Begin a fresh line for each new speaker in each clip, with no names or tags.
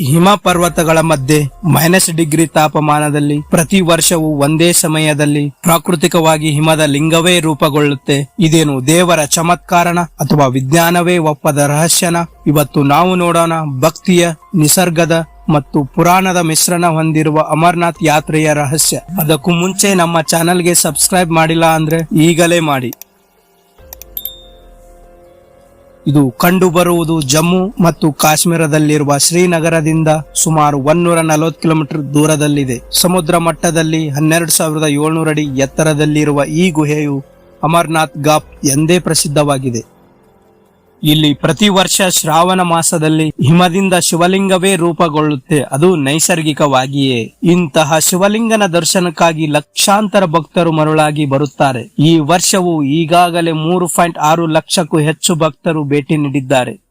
ಹಿಮ ಪರ್ವತಗಳ ಮಧ್ಯೆ ಮೈನಸ್ ಡಿಗ್ರಿ ತಾಪಮಾನದಲ್ಲಿ ಪ್ರತಿ ವರ್ಷವೂ ಒಂದೇ ಸಮಯದಲ್ಲಿ ಪ್ರಾಕೃತಿಕವಾಗಿ ಹಿಮದ ಲಿಂಗವೇ ರೂಪುಗೊಳ್ಳುತ್ತೆ. ಇದೇನು ದೇವರ ಚಮತ್ಕಾರನ ಅಥವಾ ವಿಜ್ಞಾನವೇ ಒಪ್ಪದ ರಹಸ್ಯನ? ಇವತ್ತು ನಾವು ನೋಡೋಣ ಭಕ್ತಿಯ, ನಿಸರ್ಗದ ಮತ್ತು ಪುರಾಣದ ಮಿಶ್ರಣ ಹೊಂದಿರುವ ಅಮರನಾಥ್ ಯಾತ್ರೆಯ ರಹಸ್ಯ. ಅದಕ್ಕೂ ಮುಂಚೆ ನಮ್ಮ ಚಾನೆಲ್ಗೆ ಸಬ್ಸ್ಕ್ರೈಬ್ ಮಾಡಿಲ್ಲ ಅಂದ್ರೆ ಈಗಲೇ ಮಾಡಿ. ಇದು ಕಂಡುಬರುವುದು ಜಮ್ಮು ಮತ್ತು ಕಾಶ್ಮೀರದಲ್ಲಿರುವ ಶ್ರೀನಗರದಿಂದ ಸುಮಾರು ಒನ್ನೂರ ನಲವತ್ತು ಕಿಲೋಮೀಟರ್ ದೂರದಲ್ಲಿದೆ. ಸಮುದ್ರ ಮಟ್ಟದಲ್ಲಿ ಹನ್ನೆರಡು ಸಾವಿರದ ಏಳ್ನೂರ ಅಡಿ ಎತ್ತರದಲ್ಲಿರುವ ಈ ಗುಹೆಯು ಅಮರ್ನಾಥ್ ಗಾಪ್ ಎಂದೇ ಪ್ರಸಿದ್ಧವಾಗಿದೆ. ಇಲ್ಲಿ ಪ್ರತಿ ವರ್ಷ ಶ್ರಾವಣ ಮಾಸದಲ್ಲಿ ಹಿಮದಿಂದ ಶಿವಲಿಂಗವೇ ರೂಪುಗೊಳ್ಳುತ್ತೆ. ಅದು ನೈಸರ್ಗಿಕವಾಗಿಯೇ. ಇಂತಹ ಶಿವಲಿಂಗನ ದರ್ಶನಕ್ಕಾಗಿ ಲಕ್ಷಾಂತರ ಭಕ್ತರು ಮರುಳಾಗಿ ಬರುತ್ತಾರೆ. ಈ ವರ್ಷವು ಈಗಾಗಲೇ ಮೂರು ಪಾಯಿಂಟ್ ಆರು ಲಕ್ಷಕ್ಕೂ ಹೆಚ್ಚು ಭಕ್ತರು ಭೇಟಿ ನೀಡಿದ್ದಾರೆ.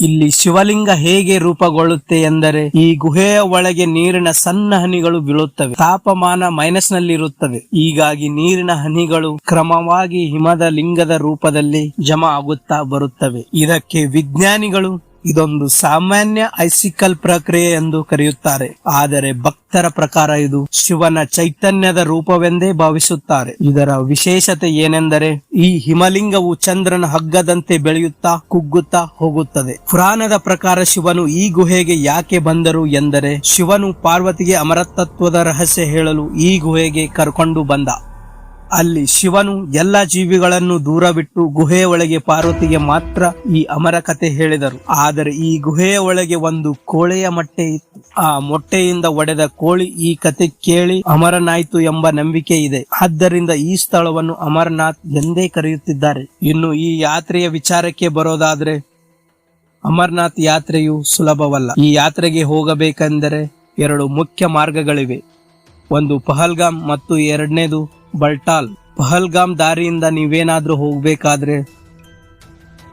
ಇಲ್ಲಿ ಶಿವಲಿಂಗ ಹೇಗೆ ರೂಪುಗೊಳ್ಳುತ್ತೆ ಎಂದರೆ ಈ ಗುಹೆಯ ಒಳಗೆ ನೀರಿನ ಸಣ್ಣ ಹನಿಗಳು ಬೀಳುತ್ತವೆ. ತಾಪಮಾನ ಮೈನಸ್ನಲ್ಲಿ ಇರುತ್ತವೆ ಹೀಗಾಗಿ ನೀರಿನ ಹನಿಗಳು ಕ್ರಮವಾಗಿ ಹಿಮದ ಲಿಂಗದ ರೂಪದಲ್ಲಿ ಜಮಾ ಆಗುತ್ತಾ ಬರುತ್ತವೆ. ಇದಕ್ಕೆ ವಿಜ್ಞಾನಿಗಳು ಇದೊಂದು ಸಾಮಾನ್ಯ ಐಸಿಕಲ್ ಪ್ರಕ್ರಿಯೆ ಎಂದು ಕರೆಯುತ್ತಾರೆ. ಆದರೆ ಭಕ್ತರ ಪ್ರಕಾರ ಇದು ಶಿವನ ಚೈತನ್ಯದ ರೂಪವೆಂದೇ ಭಾವಿಸುತ್ತಾರೆ. ಇದರ ವಿಶೇಷತೆ ಏನೆಂದರೆ ಈ ಹಿಮಲಿಂಗವು ಚಂದ್ರನ ಹಗ್ಗದಂತೆ ಬೆಳೆಯುತ್ತಾ, ಕುಗ್ಗುತ್ತಾ ಹೋಗುತ್ತದೆ. ಪುರಾಣದ ಪ್ರಕಾರ ಶಿವನು ಈ ಗುಹೆಗೆ ಯಾಕೆ ಬಂದರು ಎಂದರೆ ಶಿವನು ಪಾರ್ವತಿಗೆ ಅಮರತತ್ವದ ರಹಸ್ಯ ಹೇಳಲು ಈ ಗುಹೆಗೆ ಕರ್ಕೊಂಡು ಬಂದ. ಅಲ್ಲಿ ಶಿವನು ಎಲ್ಲ ಜೀವಿಗಳನ್ನು ದೂರ ಬಿಟ್ಟು ಗುಹೆಯ ಒಳಗೆ ಪಾರ್ವತಿಗೆ ಮಾತ್ರ ಈ ಅಮರ ಕಥೆ ಹೇಳಿದರು. ಆದರೆ ಈ ಗುಹೆಯ ಒಳಗೆ ಒಂದು ಕೋಳೆಯ ಮೊಟ್ಟೆ ಇತ್ತು. ಆ ಮೊಟ್ಟೆಯಿಂದ ಒಡೆದ ಕೋಳಿ ಈ ಕತೆ ಕೇಳಿ ಅಮರನಾಯ್ತು ಎಂಬ ನಂಬಿಕೆ ಇದೆ. ಆದ್ದರಿಂದ ಈ ಸ್ಥಳವನ್ನು ಅಮರನಾಥ್ ಎಂದೇ ಕರೆಯುತ್ತಿದ್ದಾರೆ. ಇನ್ನು ಈ ಯಾತ್ರೆಯ ವಿಚಾರಕ್ಕೆ ಬರೋದಾದ್ರೆ ಅಮರನಾಥ್ ಯಾತ್ರೆಯು ಸುಲಭವಲ್ಲ. ಈ ಯಾತ್ರೆಗೆ ಹೋಗಬೇಕೆಂದರೆ ಎರಡು ಮುಖ್ಯ ಮಾರ್ಗಗಳಿವೆ. ಒಂದು ಪಹಲ್ಗಾಮ್ ಮತ್ತು ಎರಡನೇದು ಬಲ್ಟಾಲ್, ಪಹಲ್ಗಾಮ್ ದಾರಿಯಿಂದ ನೀವೇನಾದರೂ ಹೋಗಬೇಕಾದ್ರೆ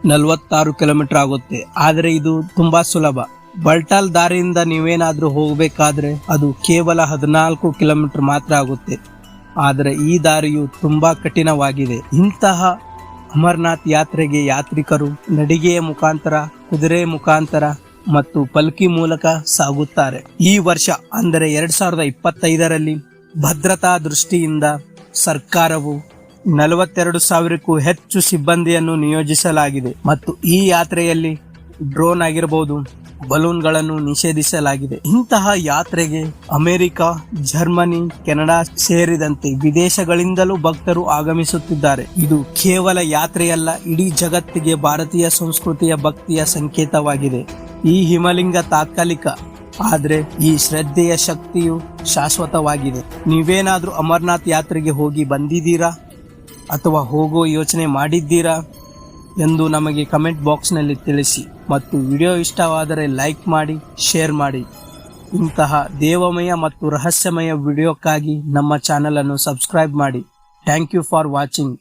ನಲವತ್ತಾರು ಕಿಲೋಮೀಟರ್ ಆಗುತ್ತೆ. ಆದರೆ ಇದು ತುಂಬಾ ಸುಲಭ. ಬಲ್ಟಾಲ್ ದಾರಿಯಿಂದ ನೀವೇನಾದರೂ ಹೋಗಬೇಕಾದ್ರೆ ಅದು ಕೇವಲ ಹದಿನಾಲ್ಕು ಕಿಲೋಮೀಟರ್ ಮಾತ್ರ ಆಗುತ್ತೆ. ಆದರೆ ಈ ದಾರಿಯು ತುಂಬಾ ಕಠಿಣವಾಗಿದೆ. ಇಂತಹ ಅಮರ್ನಾಥ್ ಯಾತ್ರೆಗೆ ಯಾತ್ರಿಕರು ನಡಿಗೆಯ ಮುಖಾಂತರ, ಕುದುರೆ ಮುಖಾಂತರ ಮತ್ತು ಪಲ್ಕಿ ಮೂಲಕ ಸಾಗುತ್ತಾರೆ. ಈ ವರ್ಷ, ಅಂದರೆ ಎರಡ್ ಸಾವಿರದ ಇಪ್ಪತ್ತೈದರಲ್ಲಿ ಭದ್ರತಾ ದೃಷ್ಟಿಯಿಂದ ಸರ್ಕಾರವು ನಲವತ್ತೆರಡು ಸಾವಿರಕ್ಕೂ ಹೆಚ್ಚು ಸಿಬ್ಬಂದಿಯನ್ನು ನಿಯೋಜಿಸಲಾಗಿದೆ ಮತ್ತು ಈ ಯಾತ್ರೆಯಲ್ಲಿ ಡ್ರೋನ್ ಆಗಿರಬಹುದು ಬಲೂನ್ಗಳನ್ನು ನಿಷೇಧಿಸಲಾಗಿದೆ. ಇಂತಹ ಯಾತ್ರೆಗೆ ಅಮೆರಿಕ, ಜರ್ಮನಿ, ಕೆನಡಾ ಸೇರಿದಂತೆ ವಿದೇಶಗಳಿಂದಲೂ ಭಕ್ತರು ಆಗಮಿಸುತ್ತಿದ್ದಾರೆ. ಇದು ಕೇವಲ ಯಾತ್ರೆಯಲ್ಲ, ಇಡೀ ಜಗತ್ತಿಗೆ ಭಾರತೀಯ ಸಂಸ್ಕೃತಿಯ ಭಕ್ತಿಯ ಸಂಕೇತವಾಗಿದೆ. ಈ ಹಿಮಲಿಂಗ ತಾತ್ಕಾಲಿಕ ಆದ್ರೆ ಈ ಶ್ರದ್ಧೆಯ ಶಕ್ತಿಯು ಶಾಶ್ವತವಾಗಿದೆ. ನೀವೇನಾದ್ರೂ ಅಮರನಾಥ್ ಯಾತ್ರೆಗೆ ಹೋಗಿ ಬಂದಿದ್ದೀರಾ? ಅಥವಾ ಹೋಗೋ ಯೋಚನೆ ಮಾಡಿದ್ದೀರಾ? ಎಂದು ನಮಗೆ ಕಮೆಂಟ್ ಬಾಕ್ಸ್ನಲ್ಲಿ ತಿಳಿಸಿ. ಮತ್ತು ವಿಡಿಯೋ ಇಷ್ಟವಾದರೆ ಲೈಕ್ ಮಾಡಿ, ಶೇರ್ ಮಾಡಿ. ಇಂತಹ ದೇವಮಯ ಮತ್ತು ರಹಸ್ಯಮಯ ವಿಡಿಯೋಕ್ಕಾಗಿ ನಮ್ಮ ಚಾನಲನ್ನು ಸಬ್ಸ್ಕ್ರೈಬ್ ಮಾಡಿ. Thank you for watching.